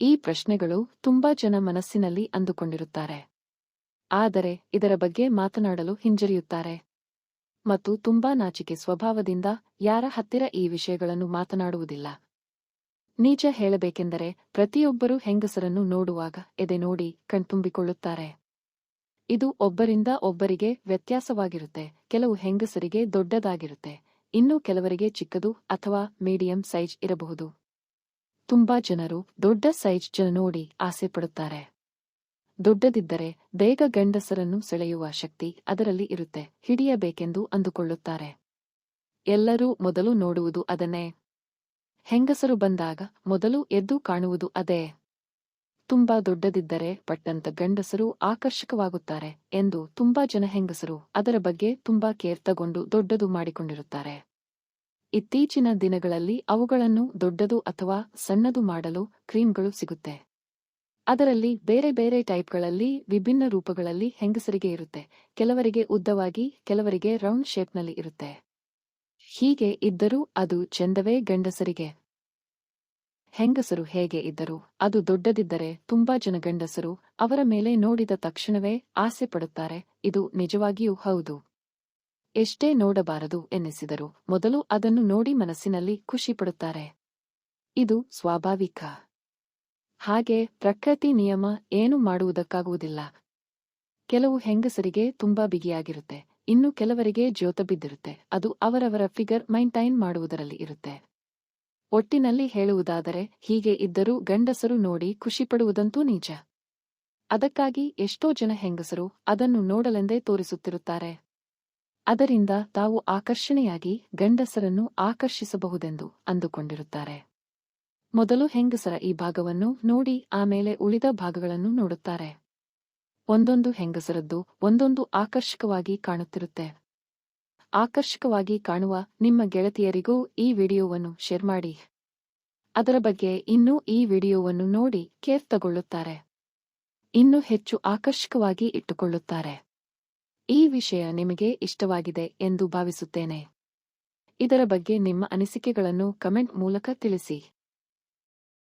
ಈ ಪ್ರಶ್ನೆಗಳು ತುಂಬಾ ಜನ ಮನಸ್ಸಿನಲ್ಲಿ ಅಂದುಕೊಂಡಿರುತ್ತಾರೆ. ಆದರೆ ಇದರ ಬಗ್ಗೆ ಮಾತನಾಡಲು ಹಿಂಜರಿಯುತ್ತಾರೆ. ಮತ್ತು ತುಂಬಾ ನಾಚಿಕೆ ಸ್ವಭಾವದಿಂದ ಯಾರ ಹತ್ತಿರ ಈ ವಿಷಯಗಳನ್ನು ಮಾತನಾಡುವುದಿಲ್ಲ. ನಿಜ ಹೇಳಬೇಕೆಂದರೆ ಪ್ರತಿಯೊಬ್ಬರೂ ಹೆಂಗಸರನ್ನು ನೋಡುವಾಗ ಎದೆ ನೋಡಿ ಕಣ್ತುಂಬಿಕೊಳ್ಳುತ್ತಾರೆ. ಇದು ಒಬ್ಬರಿಂದ ಒಬ್ಬರಿಗೆ ವ್ಯತ್ಯಾಸವಾಗಿರುತ್ತೆ, ಕೆಲವು ಹೆಂಗಸರಿಗೆ ದೊಡ್ಡದಾಗಿರುತ್ತೆ, ಇನ್ನು ಕೆಲವರಿಗೆ ಚಿಕ್ಕದು ಅಥವಾ ಮೀಡಿಯಂ ಸೈಜ್ ಇರಬಹುದು. ತುಂಬಾ ಜನರು ದೊಡ್ಡ ಸೈಜ್ ಜನ ನೋಡಿ ಆಸೆ ಪಡುತ್ತಾರೆ. ದೊಡ್ಡದಿದ್ದರೆ ಬೇಗ ಗಂಡಸರನ್ನು ಸೆಳೆಯುವ ಶಕ್ತಿ ಅದರಲ್ಲಿ ಇರುತ್ತೆ, ಹಿಡಿಯಬೇಕೆಂದು ಅಂದುಕೊಳ್ಳುತ್ತಾರೆ. ಎಲ್ಲರೂ ಮೊದಲು ನೋಡುವುದು ಅದನ್ನೇ. ಹೆಂಗಸರು ಬಂದಾಗ ಮೊದಲು ಎದ್ದು ಕಾಣುವುದು ಅದೇ. ತುಂಬಾ ದೊಡ್ಡದಿದ್ದರೆ ಪಟ್ಟಂತ ಗಂಡಸರು ಆಕರ್ಷಕವಾಗುತ್ತಾರೆ ಎಂದು ತುಂಬಾ ಜನ ಹೆಂಗಸರು ಅದರ ಬಗ್ಗೆ ತುಂಬಾ ಕೇರ್ ತಗೊಂಡು ದೊಡ್ಡದು ಮಾಡಿಕೊಂಡಿರುತ್ತಾರೆ. ಇತ್ತೀಚಿನ ದಿನಗಳಲ್ಲಿ ಅವುಗಳನ್ನು ದೊಡ್ಡದು ಅಥವಾ ಸಣ್ಣದು ಮಾಡಲು ಕ್ರೀಮ್ಗಳು ಸಿಗುತ್ತೆ. ಅದರಲ್ಲಿ ಬೇರೆ ಬೇರೆ ಟೈಪ್ಗಳಲ್ಲಿ ವಿಭಿನ್ನ ರೂಪಗಳಲ್ಲಿ ಹೆಂಗಸರಿಗೆ ಇರುತ್ತೆ. ಕೆಲವರಿಗೆ ಉದ್ದವಾಗಿ, ಕೆಲವರಿಗೆ ರೌಂಡ್ ಶೇಪ್ನಲ್ಲಿ ಇರುತ್ತೆ. ಹೀಗೆ ಇದ್ದರೂ ಅದು ಚೆಂದವೇ ಗಂಡಸರಿಗೆ. ಹೆಂಗಸರು ಹೇಗೆ ಇದ್ದರು ಅದು ದೊಡ್ಡದಿದ್ದರೆ ತುಂಬಾ ಜನ ಗಂಡಸರು ಅವರ ಮೇಲೆ ನೋಡಿದ ತಕ್ಷಣವೇ ಆಸೆ ಪಡುತ್ತಾರೆ. ಇದು ನಿಜವಾಗಿಯೂ ಹೌದು. ಎಷ್ಟೇ ನೋಡಬಾರದು ಎನ್ನಿಸಿದರು. ಮೊದಲು ಅದನ್ನು ನೋಡಿ ಮನಸ್ಸಿನಲ್ಲಿ ಖುಷಿಪಡುತ್ತಾರೆ ಇದು ಸ್ವಾಭಾವಿಕ. ಹಾಗೆ ಪ್ರಕೃತಿ ನಿಯಮ ಏನು ಮಾಡುವುದಕ್ಕಾಗುವುದಿಲ್ಲ. ಕೆಲವು ಹೆಂಗಸರಿಗೆ ತುಂಬಾ ಬಿಗಿಯಾಗಿರುತ್ತೆ. ಇನ್ನು ಕೆಲವರಿಗೆ ಜ್ಯೋತ ಬಿದ್ದಿರುತ್ತೆ. ಅದು ಅವರವರ ಫಿಗರ್ ಮೈಂಟೈನ್ ಮಾಡುವುದರಲ್ಲಿ ಇರುತ್ತೆ. ಒಟ್ಟಿನಲ್ಲಿ ಹೇಳುವುದಾದರೆ, ಹೀಗೆ ಇದ್ದರೂ ಗಂಡಸರು ನೋಡಿ ಖುಷಿಪಡುವುದಂತೂ ನಿಜ ಅದಕ್ಕಾಗಿ ಎಷ್ಟೋ ಜನ ಹೆಂಗಸರು ಅದನ್ನು ನೋಡಲೆಂದೇ ತೋರಿಸುತ್ತಿರುತ್ತಾರೆ. ಅದರಿಂದ ತಾವು ಆಕರ್ಷಣೆಯಾಗಿ ಗಂಡಸರನ್ನು ಆಕರ್ಷಿಸಬಹುದೆಂದು ಅಂದುಕೊಂಡಿರುತ್ತಾರೆ. ಮೊದಲು ಹೆಂಗಸರ ಈ ಭಾಗವನ್ನು ನೋಡಿ ಆಮೇಲೆ ಉಳಿದ ಭಾಗಗಳನ್ನು ನೋಡುತ್ತಾರೆ. ಒಂದೊಂದು ಹೆಂಗಸರದ್ದು ಒಂದೊಂದು ಆಕರ್ಷಕವಾಗಿ ಕಾಣುತ್ತಿರುತ್ತೆ. ಆಕರ್ಷಕವಾಗಿ ಕಾಣುವ ನಿಮ್ಮ ಗೆಳತಿಯರಿಗೂ ಈ ವಿಡಿಯೋವನ್ನು ಶೇರ್ ಮಾಡಿ. ಅದರ ಬಗ್ಗೆ ಇನ್ನೂ ಈ ವಿಡಿಯೋವನ್ನು ನೋಡಿ ಕೇರ್ ತಗೊಳ್ಳುತ್ತಾರೆ. ಇನ್ನೂ ಹೆಚ್ಚು ಆಕರ್ಷಕವಾಗಿ ಇಟ್ಟುಕೊಳ್ಳುತ್ತಾರೆ. ಈ ವಿಷಯ ನಿಮಗೆ ಇಷ್ಟವಾಗಿದೆ ಎಂದು ಭಾವಿಸುತ್ತೇನೆ. ಇದರ ಬಗ್ಗೆ ನಿಮ್ಮ ಅನಿಸಿಕೆಗಳನ್ನು ಕಮೆಂಟ್ ಮೂಲಕ ತಿಳಿಸಿ.